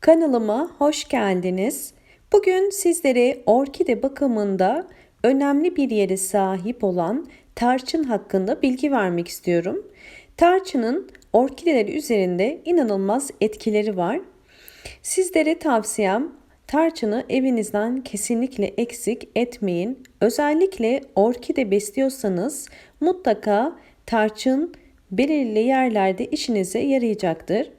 Kanalıma hoş geldiniz. Bugün sizlere orkide bakımında önemli bir yere sahip olan tarçın hakkında bilgi vermek istiyorum. Tarçının orkideler üzerinde inanılmaz etkileri var. Sizlere tavsiyem tarçını evinizden kesinlikle eksik etmeyin. Özellikle orkide besliyorsanız mutlaka tarçın belirli yerlerde işinize yarayacaktır.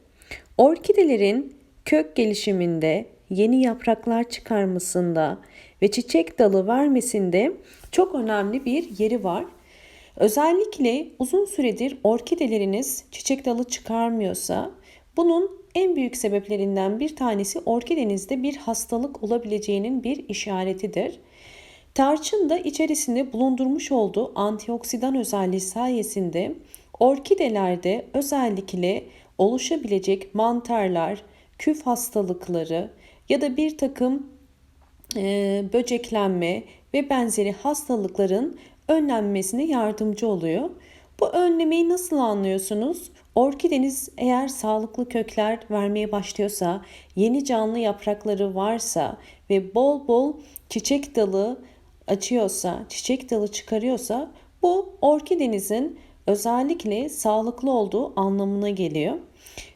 Orkidelerin kök gelişiminde, yeni yapraklar çıkarmasında ve çiçek dalı vermesinde çok önemli bir yeri var. Özellikle uzun süredir orkideleriniz çiçek dalı çıkarmıyorsa bunun en büyük sebeplerinden bir tanesi orkidenizde bir hastalık olabileceğinin bir işaretidir. Tarçın da içerisinde bulundurmuş olduğu antioksidan özelliği sayesinde orkidelerde özellikle oluşabilecek mantarlar, küf hastalıkları ya da bir takım e, böceklenme ve benzeri hastalıkların önlenmesine yardımcı oluyor. Bu önlemeyi nasıl anlıyorsunuz? Orkideniz eğer sağlıklı kökler vermeye başlıyorsa, yeni canlı yaprakları varsa ve bol bol çiçek dalı açıyorsa, çiçek dalı çıkarıyorsa bu orkidenizin özellikle sağlıklı olduğu anlamına geliyor.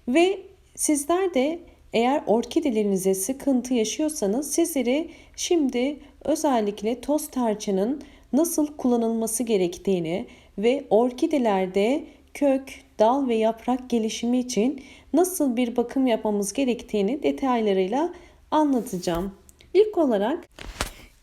Ve sizler de eğer orkidelerinize sıkıntı yaşıyorsanız sizlere şimdi özellikle toz tarçının nasıl kullanılması gerektiğini ve orkidelerde kök, dal ve yaprak gelişimi için nasıl bir bakım yapmamız gerektiğini detaylarıyla anlatacağım. İlk olarak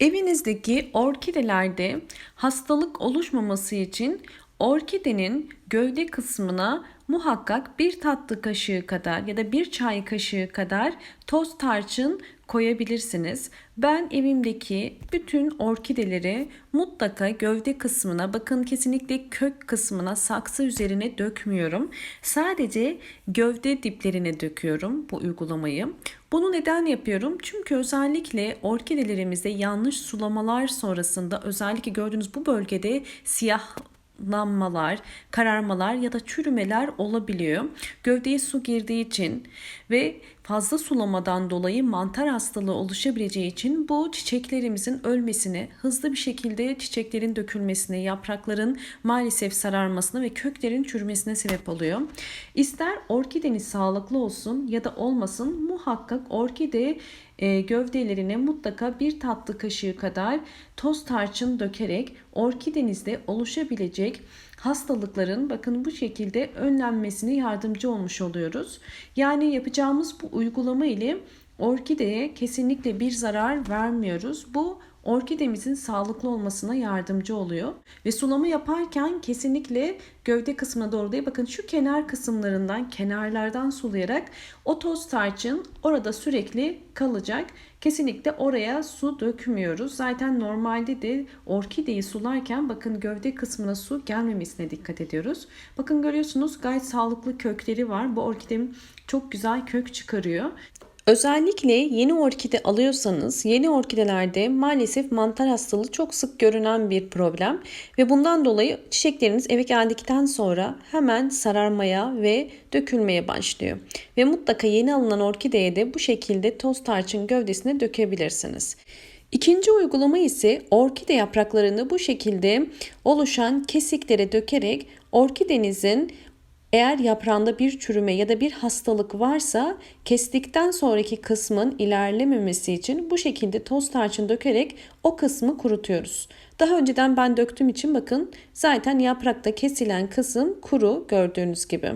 evinizdeki orkidelerde hastalık oluşmaması için orkidenin gövde kısmına muhakkak bir tatlı kaşığı kadar ya da bir çay kaşığı kadar toz tarçın koyabilirsiniz. Ben evimdeki bütün orkideleri mutlaka gövde kısmına bakın kesinlikle kök kısmına saksı üzerine dökmüyorum. Sadece gövde diplerine döküyorum bu uygulamayı. Bunu neden yapıyorum? Çünkü özellikle orkidelerimizde yanlış sulamalar sonrasında özellikle gördüğünüz bu bölgede siyah lanmalar, kararmalar ya da çürümeler olabiliyor. Gövdeye su girdiği için ve fazla sulamadan dolayı mantar hastalığı oluşabileceği için bu çiçeklerimizin ölmesine, hızlı bir şekilde çiçeklerin dökülmesine, yaprakların maalesef sararmasına ve köklerin çürümesine sebep oluyor. İster orkideniz sağlıklı olsun ya da olmasın muhakkak orkide e, gövdelerine mutlaka bir tatlı kaşığı kadar toz tarçın dökerek orkidenizde oluşabilecek hastalıkların bakın bu şekilde önlenmesine yardımcı olmuş oluyoruz. Yani yapacağımız bu uygulama ile orkideye kesinlikle bir zarar vermiyoruz. Bu orkidemizin sağlıklı olmasına yardımcı oluyor. Ve sulama yaparken kesinlikle gövde kısmına doğru değil. Bakın şu kenar kısımlarından, kenarlardan sulayarak o toz tarçın orada sürekli kalacak. Kesinlikle oraya su dökmüyoruz. Zaten normalde de orkideyi sularken bakın gövde kısmına su gelmemesine dikkat ediyoruz. Bakın görüyorsunuz gayet sağlıklı kökleri var. Bu orkidem çok güzel kök çıkarıyor. Özellikle yeni orkide alıyorsanız yeni orkidelerde maalesef mantar hastalığı çok sık görünen bir problem ve bundan dolayı çiçekleriniz eve geldikten sonra hemen sararmaya ve dökülmeye başlıyor. Ve mutlaka yeni alınan orkideye de bu şekilde toz tarçın gövdesine dökebilirsiniz. İkinci uygulama ise orkide yapraklarını bu şekilde oluşan kesiklere dökerek orkidenizin eğer yaprağında bir çürüme ya da bir hastalık varsa kestikten sonraki kısmın ilerlememesi için bu şekilde toz tarçın dökerek o kısmı kurutuyoruz. Daha önceden ben döktüğüm için bakın zaten yaprakta kesilen kısım kuru gördüğünüz gibi.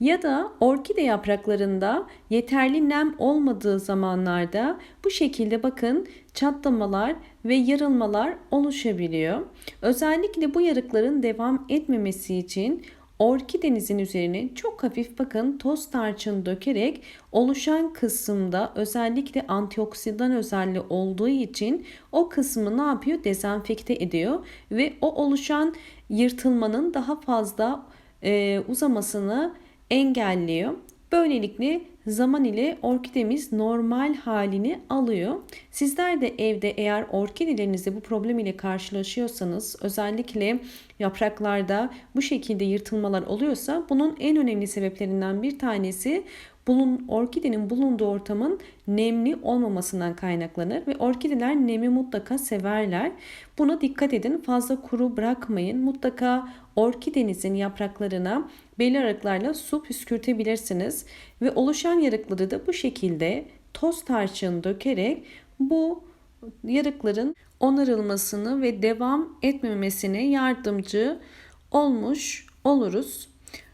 Ya da orkide yapraklarında yeterli nem olmadığı zamanlarda bu şekilde bakın çatlamalar ve yarılmalar oluşabiliyor. Özellikle bu yarıkların devam etmemesi için orkidenizin üzerine çok hafif bakın toz tarçın dökerek oluşan kısımda özellikle antioksidan özelliği olduğu için o kısmı ne yapıyor? Dezenfekte ediyor ve o oluşan yırtılmanın daha fazla e, uzamasını engelliyor. Böylelikle zaman ile orkidemiz normal halini alıyor. Sizler de evde eğer orkidelerinizde bu problem ile karşılaşıyorsanız özellikle yapraklarda bu şekilde yırtılmalar oluyorsa bunun en önemli sebeplerinden bir tanesi bulun, orkidenin bulunduğu ortamın nemli olmamasından kaynaklanır ve orkideler nemi mutlaka severler. Buna dikkat edin. Fazla kuru bırakmayın. Mutlaka orkidenizin yapraklarına belli aralıklarla su püskürtebilirsiniz ve oluşan yarıkları da bu şekilde toz tarçın dökerek bu yarıkların onarılmasını ve devam etmemesine yardımcı olmuş oluruz.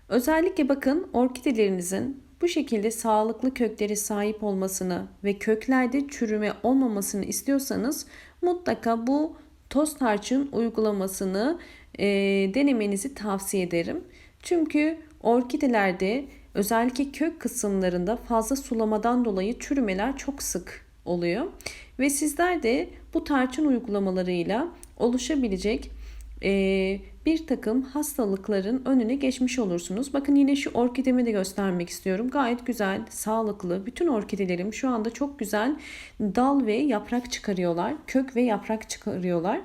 Özellikle bakın orkidelerinizin bu şekilde sağlıklı kökleri sahip olmasını ve köklerde çürüme olmamasını istiyorsanız mutlaka bu toz tarçın uygulamasını e, denemenizi tavsiye ederim. Çünkü orkidelerde özellikle kök kısımlarında fazla sulamadan dolayı çürümeler çok sık oluyor. Ve sizler de bu tarçın uygulamalarıyla oluşabilecek e, bir takım hastalıkların önüne geçmiş olursunuz. Bakın yine şu orkidemi de göstermek istiyorum. Gayet güzel, sağlıklı. Bütün orkidelerim şu anda çok güzel dal ve yaprak çıkarıyorlar. Kök ve yaprak çıkarıyorlar.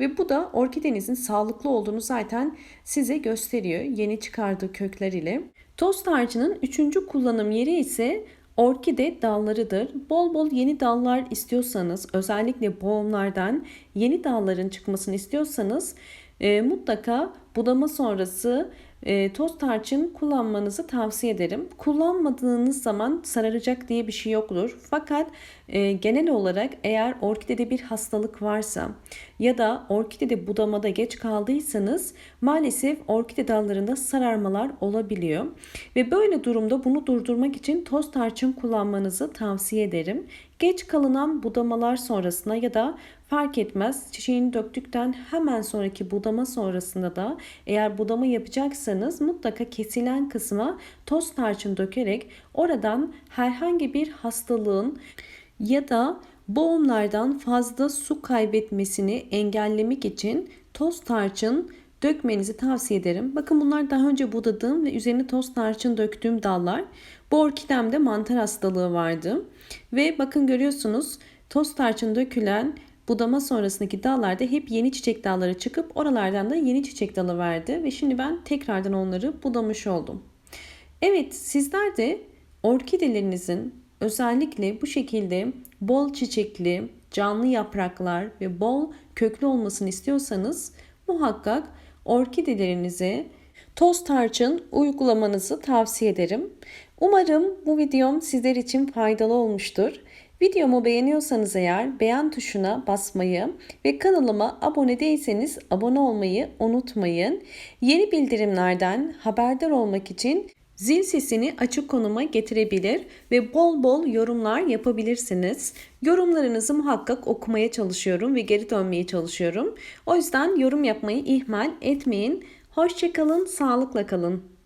Ve bu da orkidenizin sağlıklı olduğunu zaten size gösteriyor yeni çıkardığı kökler ile. Toz tarçının üçüncü kullanım yeri ise orkide dallarıdır. Bol bol yeni dallar istiyorsanız özellikle boğumlardan yeni dalların çıkmasını istiyorsanız e, mutlaka budama sonrası e, toz tarçın kullanmanızı tavsiye ederim. Kullanmadığınız zaman sararacak diye bir şey yoktur. Fakat e, genel olarak eğer orkidede bir hastalık varsa ya da orkidede budamada geç kaldıysanız maalesef orkide dallarında sararmalar olabiliyor. Ve böyle durumda bunu durdurmak için toz tarçın kullanmanızı tavsiye ederim. Geç kalınan budamalar sonrasında ya da fark etmez çiçeğini döktükten hemen sonraki budama sonrasında da eğer budama yapacaksanız mutlaka kesilen kısma toz tarçın dökerek oradan herhangi bir hastalığın ya da boğumlardan fazla su kaybetmesini engellemek için toz tarçın dökmenizi tavsiye ederim. Bakın bunlar daha önce budadığım ve üzerine toz tarçın döktüğüm dallar. Bu orkidemde mantar hastalığı vardı. Ve bakın görüyorsunuz toz tarçın dökülen budama sonrasındaki dallarda hep yeni çiçek dalları çıkıp oralardan da yeni çiçek dalı verdi. Ve şimdi ben tekrardan onları budamış oldum. Evet sizler de orkidelerinizin özellikle bu şekilde bol çiçekli, canlı yapraklar ve bol köklü olmasını istiyorsanız muhakkak orkidelerinize toz tarçın uygulamanızı tavsiye ederim. Umarım bu videom sizler için faydalı olmuştur. Videomu beğeniyorsanız eğer beğen tuşuna basmayı ve kanalıma abone değilseniz abone olmayı unutmayın. Yeni bildirimlerden haberdar olmak için zil sesini açık konuma getirebilir ve bol bol yorumlar yapabilirsiniz. Yorumlarınızı muhakkak okumaya çalışıyorum ve geri dönmeye çalışıyorum. O yüzden yorum yapmayı ihmal etmeyin. Hoşçakalın, sağlıkla kalın.